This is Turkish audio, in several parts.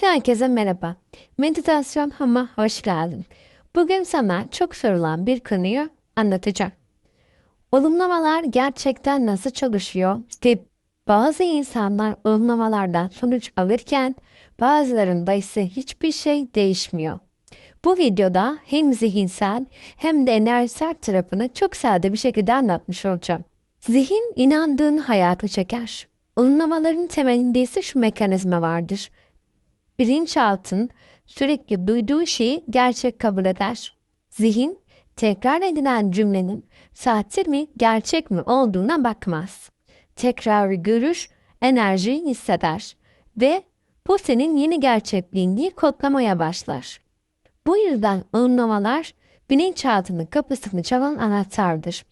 Herkese merhaba. Meditasyon Ham'a hoş geldin. Bugün sana çok sorulan bir konuyu anlatacağım. Olumlamalar gerçekten nasıl çalışıyor ve bazı insanlar olumlamalardan sonuç alırken bazılarında ise hiçbir şey değişmiyor. Bu videoda hem zihinsel hem de enerjisel tarafını çok sade bir şekilde anlatmış olacağım. Zihin inandığın hayatı çeker. Olumlamaların temelinde ise şu mekanizma vardır. Bilinçaltın sürekli duyduğu şeyi gerçek kabul eder. Zihin tekrar edilen cümlenin sahte mi gerçek mi olduğuna bakmaz. Tekrarı görür, enerjiyi hisseder ve bu senin yeni gerçekliğini kodlamaya başlar. Bu yüzden olumlamalar bilinçaltının kapısını çalan anahtardır.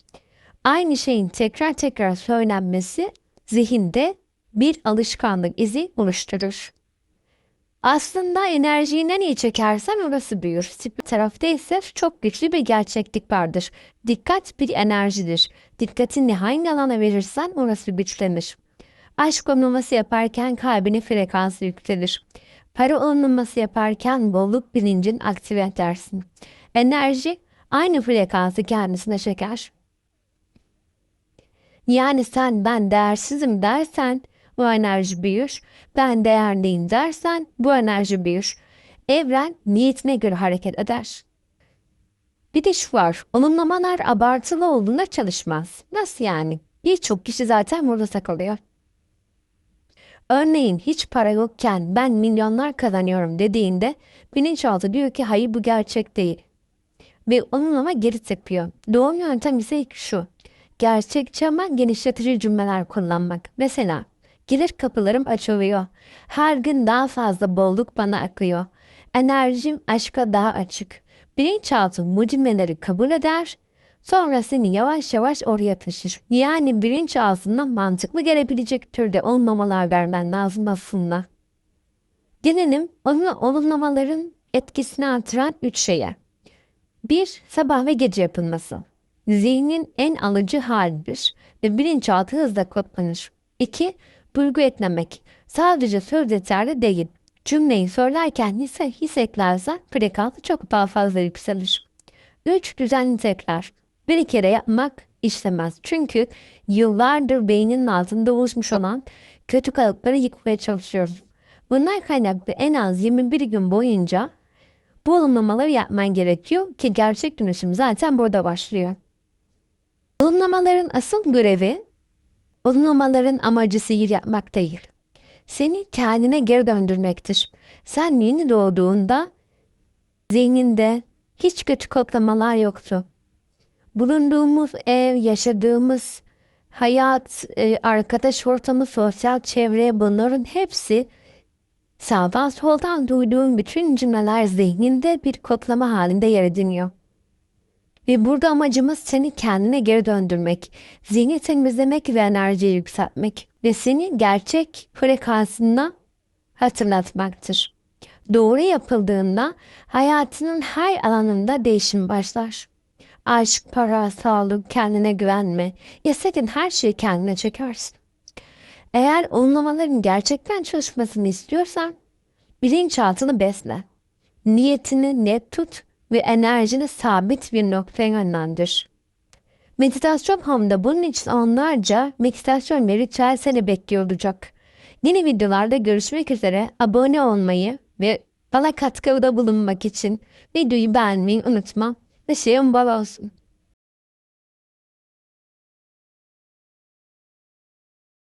Aynı şeyin tekrar tekrar söylenmesi zihinde bir alışkanlık izi oluşturur. Aslında enerjiyi nereye çekersen orası büyür. Spir tarafta ise çok güçlü bir gerçeklik vardır. Dikkat bir enerjidir. Dikkatini hangi alana verirsen orası güçlenir. Aşk olmaması yaparken kalbinin frekansı yükselir. Para olmaması yaparken bolluk bilincin aktive edersin. Enerji aynı frekansı kendisine çeker. Yani sen ben değersizim dersen bu enerji büyür. Ben değerliyim dersen bu enerji büyür. Evren niyetine göre hareket eder. Bir de şu var. Olumlamalar abartılı olduğunda çalışmaz. Nasıl yani? Birçok kişi zaten burada takılıyor. Örneğin hiç para yokken ben milyonlar kazanıyorum dediğinde bilinçaltı diyor ki hayır bu gerçek değil. Ve olumlama geri tepiyor. Doğru yöntem ise şu. Gerçekçi ama genişletici cümleler kullanmak. Mesela gelir kapılarım açılıyor. Her gün daha fazla bolluk bana akıyor. Enerjim aşka daha açık. Bilinçaltı bu cümleleri kabul eder. Sonra seni yavaş yavaş oraya taşır. Yani bilinçaltından mantıklı gelebilecek türde olmamalar vermen lazım aslında. Gelelim olumlamaların etkisini artıran üç şeye. Bir, sabah ve gece yapılması. Zihnin en alıcı halidir ve bilinçaltı hızla kodlanır. İki, duygu eklemek. Sadece söz yeterli değil. Cümleyi söylerken ise his eklersen frekansı çok daha fazla yükselir. Üç, düzenli tekrar. Bir kere yapmak işlemez. Çünkü yıllardır beyninin altında oluşmuş olan kötü kalıpları yıkmaya çalışıyoruz. Bunlar kaynaklı en az 21 gün boyunca bu olumlamaları yapman gerekiyor ki gerçek dönüşüm zaten burada başlıyor. Olumlamaların asıl görevi, olumlamaların amacı sihir yapmak değil. Seni kendine geri döndürmektir. Sen yeni doğduğunda zihninde hiç kötü kodlamalar yoktu. Bulunduğumuz ev, yaşadığımız hayat, e, arkadaş ortamı, sosyal çevre bunların hepsi sağdan soldan duyduğun bütün cümleler zihninde bir kodlama halinde yer ediniyor. Ve burada amacımız seni kendine geri döndürmek, zihni temizlemek ve enerjiyi yükseltmek ve seni gerçek frekansına hatırlatmaktır. Doğru yapıldığında hayatının her alanında değişim başlar. Aşk, para, sağlık, kendine güvenme, istediğin her şeyi kendine çekersin. Eğer olumlamaların gerçekten çalışmasını istiyorsan bilinçaltını besle. Niyetini net tut ve enerjini sabit bir noktaya yönlendir. Meditasyon Home'da bunun için onlarca meditasyon ve ritüel seni bekliyor olacak. Yeni videolarda görüşmek üzere abone olmayı ve bana katkıda bulunmak için videoyu beğenmeyi unutma ve şeyin bol olsun.